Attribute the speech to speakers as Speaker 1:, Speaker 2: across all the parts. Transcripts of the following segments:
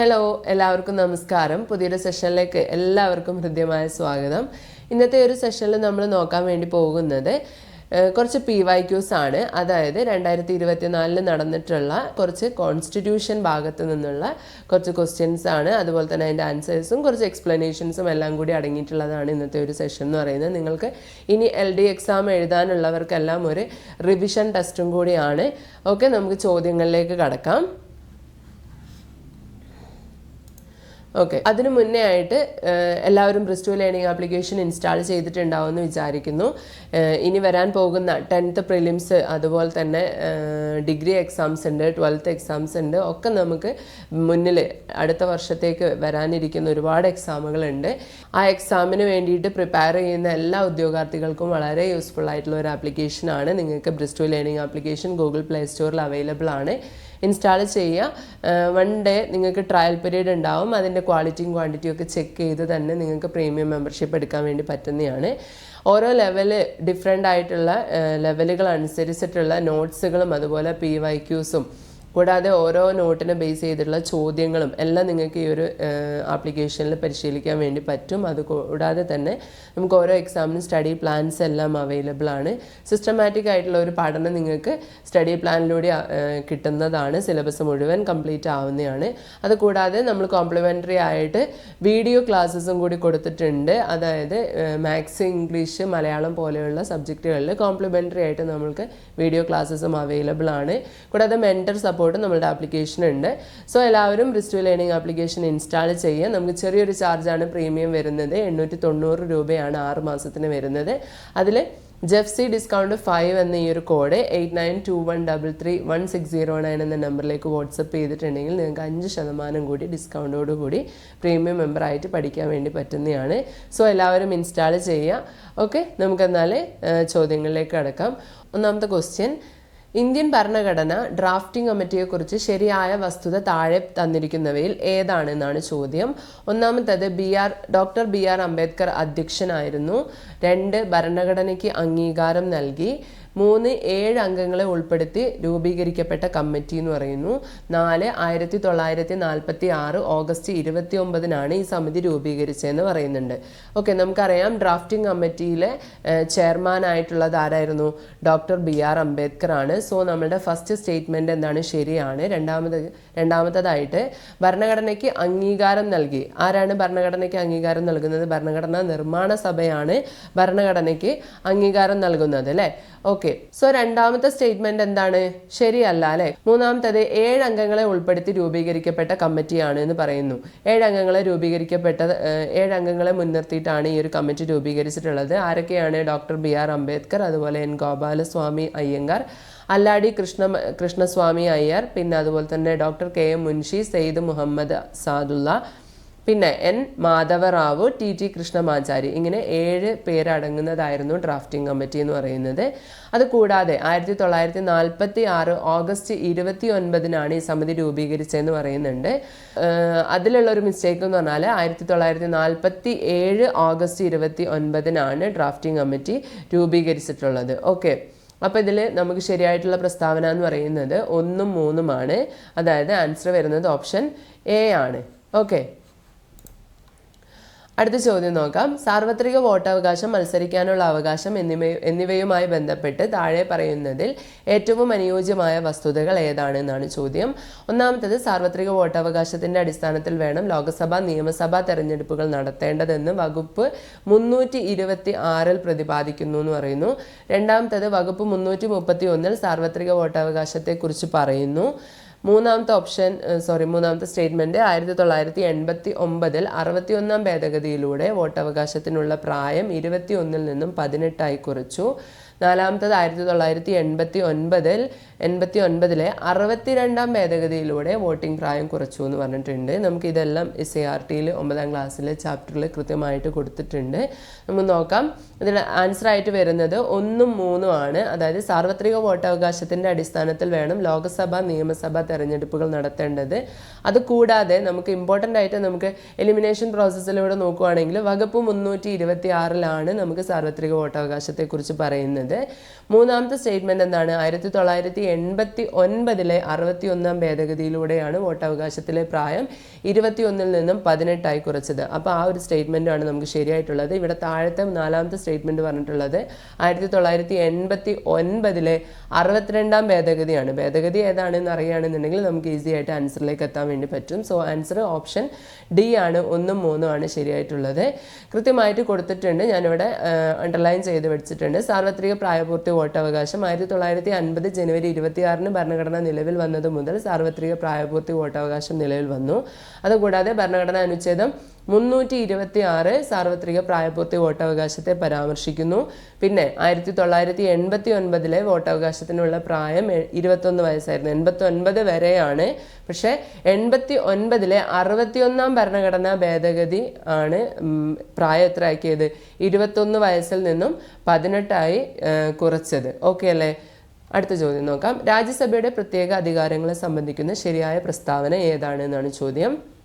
Speaker 1: Hello എല്ലാവർക്കും നമസ്കാരം. പുതിയൊരു സെഷനിലേക്ക് എല്ലാവർക്കും ഹൃദ്യമായ സ്വാഗതം. ഇന്നത്തെ ഒരു സെഷനിൽ നമ്മൾ നോക്കാൻ വേണ്ടി പോകുന്നത് കുറച്ച് പി വൈ ക്യൂസ് ആണ്. അതായത് രണ്ടായിരത്തി ഇരുപത്തിനാലിൽ നടന്നിട്ടുള്ള കുറച്ച് കോൺസ്റ്റിറ്റ്യൂഷൻ ഭാഗത്തു നിന്നുള്ള കുറച്ച് ക്വസ്റ്റ്യൻസ് ആണ്. അതുപോലെ തന്നെ അതിന്റെ ആൻസേഴ്സും കുറച്ച് എക്സ്പ്ലനേഷൻസും എല്ലാം കൂടി അടങ്ങിയിട്ടുള്ളതാണ് ഇന്നത്തെ ഒരു സെഷൻ എന്ന് പറയുന്നത്. നിങ്ങൾക്ക് ഇനി എൽ ഡി എക്സാം എഴുതാനുള്ളവർക്കെല്ലാം ഒരു റിവിഷൻ ടെസ്റ്റും കൂടിയാണ്. ഓക്കെ നമുക്ക് ചോദ്യങ്ങളിലേക്ക് കടക്കാം. ഓക്കെ അതിന് മുന്നേ ആയിട്ട് എല്ലാവരും ബ്രിസ്റ്റു ലേണിംഗ് ആപ്ലിക്കേഷൻ ഇൻസ്റ്റാൾ ചെയ്തിട്ടുണ്ടാവുമെന്ന് വിചാരിക്കുന്നു. ഇനി വരാൻ പോകുന്ന ടെൻത്ത് പ്രിലിംസ് അതുപോലെ തന്നെ ഡിഗ്രി എക്സാംസ് ഉണ്ട് ട്വൽത്ത് എക്സാംസ് ഉണ്ട്. ഒക്കെ നമുക്ക് മുന്നിൽ അടുത്ത വർഷത്തേക്ക് വരാനിരിക്കുന്ന ഒരുപാട് എക്സാമുകളുണ്ട് ആ എക്സാമിന് വേണ്ടിയിട്ട് പ്രിപ്പയർ ചെയ്യുന്ന എല്ലാ ഉദ്യോഗാർത്ഥികൾക്കും വളരെ യൂസ്ഫുൾ ആയിട്ടുള്ള ഒരു ആപ്ലിക്കേഷനാണ് നിങ്ങൾക്ക് ബ്രിസ്റ്റു ലേണിംഗ് ആപ്ലിക്കേഷൻ ഗൂഗിൾ പ്ലേ സ്റ്റോറിൽ അവൈലബിൾ ആണ്. ഇൻസ്റ്റാൾ ചെയ്യുക. വൺ ഡേ നിങ്ങൾക്ക് ട്രയൽ പീരീഡ് ഉണ്ടാവും. അതിന്റെ ക്വാളിറ്റിയും ക്വാണ്ടിറ്റിയും ഒക്കെ ചെക്ക് ചെയ്ത് തന്നെ നിങ്ങൾക്ക് പ്രീമിയം മെമ്പർഷിപ്പ് എടുക്കാൻ വേണ്ടി പറ്റുന്നതാണ്. ഓരോ ലെവൽ ഡിഫറെന്റ് ആയിട്ടുള്ള ലെവലുകൾ അനുസരിച്ചിട്ടുള്ള നോട്ട്സുകളും അതുപോലെ പി വൈ ക്യൂസും കൂടാതെ ഓരോ നോട്ടിനെ ബേസ് ചെയ്തിട്ടുള്ള ചോദ്യങ്ങളും എല്ലാം നിങ്ങൾക്ക് ഈ ഒരു ആപ്ലിക്കേഷനിൽ പരിശീലിക്കാൻ വേണ്ടി പറ്റും. അത് കൂടാതെ തന്നെ നമുക്ക് ഓരോ എക്സാമിനും സ്റ്റഡി പ്ലാൻസ് എല്ലാം അവൈലബിൾ ആണ്. സിസ്റ്റമാറ്റിക് ആയിട്ടുള്ള ഒരു പഠനം നിങ്ങൾക്ക് സ്റ്റഡി പ്ലാനിലൂടെ കിട്ടുന്നതാണ്. സിലബസ് മുഴുവൻ കംപ്ലീറ്റ് ആവുന്നതാണ്. അതുകൂടാതെ നമ്മൾ കോംപ്ലിമെന്ററി ആയിട്ട് വീഡിയോ ക്ലാസ്സസും കൂടി കൊടുത്തിട്ടുണ്ട്. അതായത് മാത്സ് ഇംഗ്ലീഷ് മലയാളം പോലെയുള്ള സബ്ജക്റ്റുകളിൽ കോംപ്ലിമെന്ററി ആയിട്ട് നമ്മൾക്ക് വീഡിയോ ക്ലാസ്സസും അവൈലബിൾ ആണ്. കൂടാതെ മെന്റർ സപ്പോർട്ട് നമ്മുടെ ആപ്ലിക്കേഷൻ ഉണ്ട്. സോ എല്ലാവരും ബ്രിസ്റ്റു ലേണിംഗ് ആപ്ലിക്കേഷൻ ഇൻസ്റ്റാൾ ചെയ്യുക. നമുക്ക് ചെറിയൊരു ചാർജാണ് പ്രീമിയം വരുന്നത്. എണ്ണൂറ്റി തൊണ്ണൂറ് രൂപയാണ് ആറ് മാസത്തിന് വരുന്നത്. അതിൽ ജെഫ്സി ഡിസ്കൗണ്ട് ഫൈവ് എന്ന ഈ ഒരു code eight nine two one double three one six zero nine എന്ന നമ്പറിലേക്ക് വാട്സപ്പ് ചെയ്തിട്ടുണ്ടെങ്കിൽ നിങ്ങൾക്ക് അഞ്ച് ശതമാനം കൂടി ഡിസ്കൗണ്ടോട് കൂടി പ്രീമിയം മെമ്പറായിട്ട് പഠിക്കാൻ വേണ്ടി പറ്റുന്നതാണ്. സോ എല്ലാവരും ഇൻസ്റ്റാൾ ചെയ്യുക. ഓക്കെ നമുക്കെന്നാൽ ചോദ്യങ്ങളിലേക്ക് കടക്കാം ഒന്നാമത്തെ ക്വസ്റ്റ്യൻ ഇന്ത്യൻ ഭരണഘടന ഡ്രാഫ്റ്റിംഗ് കമ്മിറ്റിയെക്കുറിച്ച് ശരിയായ വസ്തുത താഴെ തന്നിരിക്കുന്നവയിൽ ഏതാണെന്നാണ് ചോദ്യം. ഒന്നാമത്തത് B R doctor B R Ambedkar അധ്യക്ഷനായിരുന്നു. രണ്ട് ഭരണഘടനയ്ക്ക് അംഗീകാരം നൽകി. മൂന്ന് ഏഴ് അംഗങ്ങളെ ഉൾപ്പെടുത്തി രൂപീകരിക്കപ്പെട്ട കമ്മിറ്റി എന്ന് പറയുന്നു. നാല് ആയിരത്തി തൊള്ളായിരത്തി നാൽപ്പത്തി ആറ് ഓഗസ്റ്റ് ഇരുപത്തി ഒമ്പതിനാണ് ഈ സമിതി രൂപീകരിച്ചതെന്ന് പറയുന്നുണ്ട്. ഓക്കെ നമുക്കറിയാം ഡ്രാഫ്റ്റിംഗ് കമ്മിറ്റിയിലെ ചെയർമാൻ ആയിട്ടുള്ളത് ആരായിരുന്നു? ഡോക്ടർ ബി ആർ അംബേദ്കർ ആണ് സോ നമ്മുടെ ഫസ്റ്റ് സ്റ്റേറ്റ്മെന്റ് എന്താണ്? ശരിയാണ്. രണ്ടാമത് രണ്ടാമത്തതായിട്ട് ഭരണഘടനയ്ക്ക് അംഗീകാരം നൽകി. ആരാണ് ഭരണഘടനയ്ക്ക് അംഗീകാരം നൽകുന്നത്? ഭരണഘടനാ നിർമ്മാണ സഭയാണ് ഭരണഘടനയ്ക്ക് അംഗീകാരം നൽകുന്നത് അല്ലേ? ഓക്കെ സോ രണ്ടാമത്തെ സ്റ്റേറ്റ്മെന്റ് എന്താണ്? ശരിയല്ല അല്ലെ? മൂന്നാമത്തത് ഏഴ് അംഗങ്ങളെ ഉൾപ്പെടുത്തി രൂപീകരിക്കപ്പെട്ട കമ്മിറ്റിയാണ് എന്ന് പറയുന്നു. ഏഴ് അംഗങ്ങളെ രൂപീകരിക്കപ്പെട്ട ഏഴ് അംഗങ്ങളെ മുൻനിർത്തിയിട്ടാണ് ഈ ഒരു കമ്മിറ്റി രൂപീകരിച്ചിട്ടുള്ളത്. ആരൊക്കെയാണ് ഡോക്ടർ ബി ആർ അംബേദ്കർ അതുപോലെ എൻ ഗോപാലസ്വാമി അയ്യങ്കാർ അല്ലാടി കൃഷ്ണ കൃഷ്ണസ്വാമി അയ്യർ പിന്നെ അതുപോലെ തന്നെ doctor K M Munshi Syed Muhammad Saadulla പിന്നെ N Madhavarao T T Krishnamachari ഇങ്ങനെ ഏഴ് പേരടങ്ങുന്നതായിരുന്നു ഡ്രാഫ്റ്റിംഗ് കമ്മിറ്റി എന്ന് പറയുന്നത്. അതുകൂടാതെ ആയിരത്തി തൊള്ളായിരത്തി നാൽപ്പത്തി ആറ് ഓഗസ്റ്റ് ഇരുപത്തി ഒൻപതിനാണ് ഈ സമിതി രൂപീകരിച്ചതെന്ന് പറയുന്നുണ്ട്. അതിലുള്ള ഒരു മിസ്റ്റേക്ക് എന്ന് പറഞ്ഞാൽ ആയിരത്തി തൊള്ളായിരത്തി നാൽപ്പത്തി ഏഴ് ഓഗസ്റ്റ് ഇരുപത്തി ഒൻപതിനാണ് ഡ്രാഫ്റ്റിംഗ് കമ്മിറ്റി രൂപീകരിച്ചിട്ടുള്ളത്. ഓക്കെ. അപ്പോൾ ഇതിൽ നമുക്ക് ശരിയായിട്ടുള്ള പ്രസ്താവന എന്ന് പറയുന്നത് ഒന്നും മൂന്നുമാണ്. അതായത് ആൻസർ വരുന്നത് ഓപ്ഷൻ എ ആണ്. ഓക്കെ. അടുത്ത ചോദ്യം നോക്കാം. സാർവത്രിക വോട്ടവകാശം മത്സരിക്കാനുള്ള അവകാശം എന്നിവ എന്നിവയുമായി ബന്ധപ്പെട്ട് താഴെ പറയുന്നതിൽ ഏറ്റവും അനുയോജ്യമായ വസ്തുതകൾ ഏതാണ് എന്നാണ് ചോദ്യം. ഒന്നാമത്തത് സാർവത്രിക വോട്ടവകാശത്തിന്റെ അടിസ്ഥാനത്തിൽ വേണം ലോക്സഭ നിയമസഭാ തെരഞ്ഞെടുപ്പുകൾ നടത്തേണ്ടതെന്ന് വകുപ്പ് മുന്നൂറ്റി ഇരുപത്തി ആറിൽ പ്രതിപാദിക്കുന്നു എന്ന് പറയുന്നു. രണ്ടാമത്തത് വകുപ്പ് മുന്നൂറ്റി മുപ്പത്തി ഒന്നിൽ സാർവത്രിക വോട്ടവകാശത്തെക്കുറിച്ച് പറയുന്നു. മൂന്നാമത്തെ ഓപ്ഷൻ സോറി മൂന്നാമത്തെ സ്റ്റേറ്റ്മെന്റ് ആയിരത്തി തൊള്ളായിരത്തി എൺപത്തി ഒമ്പതിൽ അറുപത്തിയൊന്നാം ഭേദഗതിയിലൂടെ വോട്ടവകാശത്തിനുള്ള പ്രായം ഇരുപത്തി ഒന്നിൽ നിന്നും പതിനെട്ടായി കുറച്ചു. നാലാമത്തത് ആയിരത്തി തൊള്ളായിരത്തി എൺപത്തി ഒൻപതിൽ എൺപത്തി ഒൻപതിലെ അറുപത്തിരണ്ടാം ഭേദഗതിയിലൂടെ വോട്ടിംഗ് പ്രായം കുറച്ചു എന്ന് പറഞ്ഞിട്ടുണ്ട്. നമുക്കിതെല്ലാം എസ് എ ആർ ടിയിൽ ഒമ്പതാം ക്ലാസ്സിലെ ചാപ്റ്ററിൽ കൃത്യമായിട്ട് കൊടുത്തിട്ടുണ്ട്. നമുക്ക് നോക്കാം. ഇതിൽ ആൻസർ ആയിട്ട് വരുന്നത് ഒന്നും മൂന്നും ആണ്. അതായത് സാർവത്രിക വോട്ടവകാശത്തിന്റെ അടിസ്ഥാനത്തിൽ വേണം ലോക്സഭ നിയമസഭ തെരഞ്ഞെടുപ്പുകൾ നടത്തേണ്ടത്. അത് കൂടാതെ നമുക്ക് ഇമ്പോർട്ടന്റ് ആയിട്ട് നമുക്ക് എലിമിനേഷൻ പ്രോസസ്സിലൂടെ നോക്കുകയാണെങ്കിൽ വകുപ്പ് മുന്നൂറ്റി ഇരുപത്തി ആറിലാണ് നമുക്ക് സാർവത്രിക വോട്ടവകാശത്തെക്കുറിച്ച് പറയുന്നത്. മൂന്നാമത്തെ സ്റ്റേറ്റ്മെന്റ് എന്താണ്? ആയിരത്തി തൊള്ളായിരത്തി എൺപത്തി ഒൻപതിലെ അറുപത്തി ഒന്നാം ഭേദഗതിയിലൂടെയാണ് വോട്ടവകാശത്തിലെ പ്രായം ഇരുപത്തി ഒന്നിൽ നിന്നും പതിനെട്ടായി കുറച്ചത്. അപ്പോൾ ആ ഒരു സ്റ്റേറ്റ്മെന്റാണ് നമുക്ക് ശരിയായിട്ടുള്ളത്. ഇവിടെ താഴത്തെ നാലാമത്തെ സ്റ്റേറ്റ്മെന്റ് പറഞ്ഞിട്ടുള്ളത്. ആയിരത്തി തൊള്ളായിരത്തി എൺപത്തി ഒൻപതിലെ അറുപത്തിരണ്ടാം ഭേദഗതിയാണ്. ഭേദഗതി ഏതാണെന്ന് അറിയുകയാണെന്നുണ്ടെങ്കിൽ നമുക്ക് ഈസി ആയിട്ട് ആൻസറിലേക്ക് എത്താൻ വേണ്ടി പറ്റും. സോ ആൻസർ ഓപ്ഷൻ ഡി ആണ്. ഒന്നും മൂന്നും ആണ് ശരിയായിട്ടുള്ളത്. കൃത്യമായിട്ട് കൊടുത്തിട്ടുണ്ട്. ഞാനിവിടെ അണ്ടർലൈൻ ചെയ്ത് വെച്ചിട്ടുണ്ട്. സാർവത്രിക പ്രായപൂർത്തി വോട്ടവകാശം ആയിരത്തി തൊള്ളായിരത്തി അൻപത് ജനുവരി ഇരുപത്തിയാറിന് ഭരണഘടന നിലവിൽ വന്നത് മുതൽ സാർവത്രിക പ്രായപൂർത്തി വോട്ടവകാശം നിലവിൽ വന്നു. അതുകൂടാതെ ഭരണഘടനാ അനുച്ഛേദം മുന്നൂറ്റി ഇരുപത്തി ആറ് സാർവത്രിക പ്രായപൂർത്തി വോട്ടവകാശത്തെ പരാമർശിക്കുന്നു. പിന്നെ ആയിരത്തി തൊള്ളായിരത്തി എൺപത്തി ഒൻപതിലെ വോട്ടവകാശത്തിനുള്ള പ്രായം ഇരുപത്തൊന്ന് വയസ്സായിരുന്നു. എൺപത്തി ഒൻപത് വരെയാണ്. പക്ഷേ എൺപത്തി ഒൻപതിലെ അറുപത്തിയൊന്നാം ഭരണഘടനാ ഭേദഗതി ആണ് പ്രായം എത്രയാക്കിയത്? ഇരുപത്തൊന്ന് വയസ്സിൽ നിന്നും പതിനെട്ടായി കുറച്ചത്. ഓക്കെ അല്ലേ? അടുത്ത ചോദ്യം നോക്കാം. രാജ്യസഭയുടെ പ്രത്യേക അധികാരങ്ങളെ സംബന്ധിക്കുന്ന ശരിയായ പ്രസ്താവന ഏതാണ് എന്നാണ് ചോദ്യം.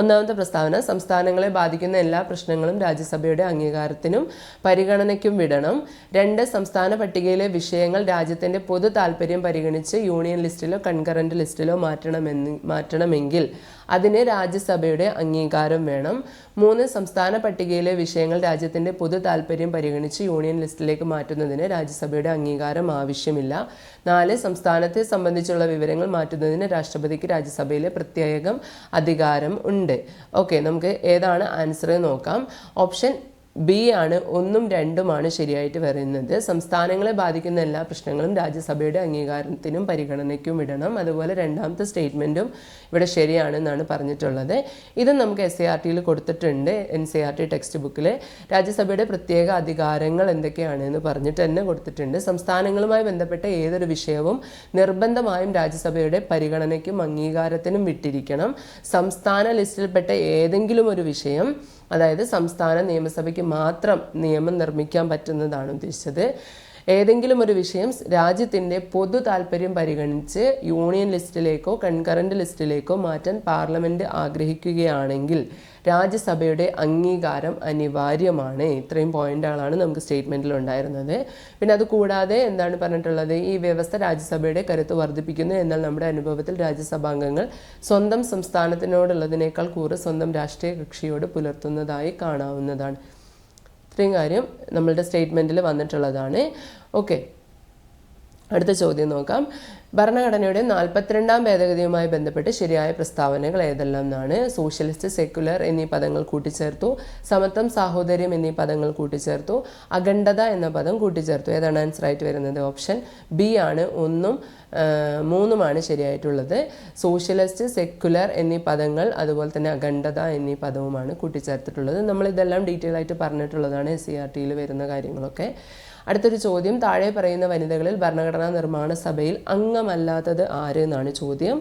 Speaker 1: ഒന്നാമത്തെ പ്രസ്താവന സംസ്ഥാനങ്ങളെ ബാധിക്കുന്ന എല്ലാ പ്രശ്നങ്ങളും രാജ്യസഭയുടെ അംഗീകാരത്തിനും പരിഗണനയ്ക്കും വിടണം. രണ്ട് സംസ്ഥാന പട്ടികയിലെ വിഷയങ്ങൾ രാജ്യത്തിന്റെ പൊതു താല്പര്യം പരിഗണിച്ച് യൂണിയൻ ലിസ്റ്റിലോ കൺകറന്റ് ലിസ്റ്റിലോ മാറ്റണമെന്ന് മാറ്റണമെങ്കിൽ അതിന് രാജ്യസഭയുടെ അംഗീകാരം വേണം. മൂന്ന് സംസ്ഥാന പട്ടികയിലെ വിഷയങ്ങൾ രാജ്യത്തിന്റെ പൊതു താല്പര്യം പരിഗണിച്ച് യൂണിയൻ ലിസ്റ്റിലേക്ക് മാറ്റുന്നതിന് രാജ്യസഭയുടെ അംഗീകാരം ആവശ്യമില്ല. നാല് സംസ്ഥാനത്തെ സംബന്ധിച്ചുള്ള വിവരങ്ങൾ മാറ്റുന്നതിന് രാഷ്ട്രപതിക്ക് രാജ്യസഭയിലെ പ്രത്യേകം അധികാരം ഉണ്ട്. ഓക്കെ നമുക്ക് ഏതാണ് ആൻസർ നോക്കാം. ഓപ്ഷൻ ബി ആണ് ഒന്നും രണ്ടുമാണ് ശരിയായിട്ട് വരുന്നത്. സംസ്ഥാനങ്ങളെ ബാധിക്കുന്ന എല്ലാ പ്രശ്നങ്ങളും രാജ്യസഭയുടെ അംഗീകാരത്തിനും പരിഗണനയ്ക്കും ഇടണം അതുപോലെ രണ്ടാമത്തെ സ്റ്റേറ്റ്മെന്റും ഇവിടെ ശരിയാണെന്നാണ് പറഞ്ഞിട്ടുള്ളത്. ഇത് നമുക്ക് എസ് സി ആർ ടിയിൽ കൊടുത്തിട്ടുണ്ട് N C R T text ബുക്കിൽ രാജ്യസഭയുടെ പ്രത്യേക അധികാരങ്ങൾ എന്തൊക്കെയാണ് എന്ന് പറഞ്ഞിട്ട് തന്നെ കൊടുത്തിട്ടുണ്ട്. സംസ്ഥാനങ്ങളുമായി ബന്ധപ്പെട്ട ഏതൊരു വിഷയവും നിർബന്ധമായും രാജ്യസഭയുടെ പരിഗണനയ്ക്കും അംഗീകാരത്തിനും വിട്ടിരിക്കണം. സംസ്ഥാന ലിസ്റ്റിൽപ്പെട്ട ഏതെങ്കിലും ഒരു വിഷയം അതായത് സംസ്ഥാന നിയമസഭയ്ക്ക് മാത്രം നിയമം നിർമ്മിക്കാൻ പറ്റുന്നതാണ് ഉദ്ദേശിച്ചത്. ഏതെങ്കിലും ഒരു വിഷയം രാജ്യത്തിന്റെ പൊതു താല്പര്യം പരിഗണിച്ച് യൂണിയൻ ലിസ്റ്റിലേക്കോ കൺകറന്റ് ലിസ്റ്റിലേക്കോ മാറ്റാൻ പാർലമെന്റ് ആഗ്രഹിക്കുകയാണെങ്കിൽ രാജ്യസഭയുടെ അംഗീകാരം അനിവാര്യമാണ്. ഇത്രയും പോയിന്റുകളാണ് നമുക്ക് സ്റ്റേറ്റ്മെന്റിൽ ഉണ്ടായിരുന്നത്. പിന്നെ അത് കൂടാതെ എന്താണ് പറഞ്ഞിട്ടുള്ളത്? ഈ വ്യവസ്ഥ രാജ്യസഭയുടെ കരുത്ത് വർദ്ധിപ്പിക്കുന്നു എന്നാൽ നമ്മുടെ അനുഭവത്തിൽ രാജ്യസഭാംഗങ്ങൾ സ്വന്തം സംസ്ഥാനത്തിനോടുള്ളതിനേക്കാൾ കൂറ് സ്വന്തം രാഷ്ട്രീയ കക്ഷിയോട് പുലർത്തുന്നതായി കാണാവുന്നതാണ്. ഇത്രയും കാര്യം നമ്മളുടെ സ്റ്റേറ്റ്മെന്റിൽ വന്നിട്ടുള്ളതാണ്. ഓക്കെ അടുത്ത ചോദ്യം നോക്കാം. ഭരണഘടനയുടെ നാൽപ്പത്തിരണ്ടാം ഭേദഗതിയുമായി ബന്ധപ്പെട്ട് ശരിയായ പ്രസ്താവനകൾ ഏതെല്ലാം എന്നാണ് സോഷ്യലിസ്റ്റ് സെക്യുലർ എന്നീ പദങ്ങൾ കൂട്ടിച്ചേർത്തു സമത്വം സാഹോദര്യം എന്നീ പദങ്ങൾ കൂട്ടിച്ചേർത്തു അഖണ്ഡത എന്ന പദം കൂട്ടിച്ചേർത്തു. ഏതാണ് ആൻസർ ആയിട്ട് വരുന്നത്? ഓപ്ഷൻ ബി ആണ്. ഒന്നും മൂന്നുമാണ് ശരിയായിട്ടുള്ളത്. സോഷ്യലിസ്റ്റ് സെക്യുലർ എന്നീ പദങ്ങൾ അതുപോലെ തന്നെ അഖണ്ഡത എന്നീ പദവുമാണ് കൂട്ടിച്ചേർത്തിട്ടുള്ളത്. നമ്മളിതെല്ലാം ഡീറ്റെയിൽ ആയിട്ട് പറഞ്ഞിട്ടുള്ളതാണ് എസ് സി ആർ ടിയിൽ വരുന്ന കാര്യങ്ങളൊക്കെ. അടുത്തൊരു ചോദ്യം. താഴെ പറയുന്ന വനിതകളിൽ ഭരണഘടനാ നിർമ്മാണ സഭയിൽ അംഗമല്ലാത്തത് ആര് എന്നാണ് ചോദ്യം.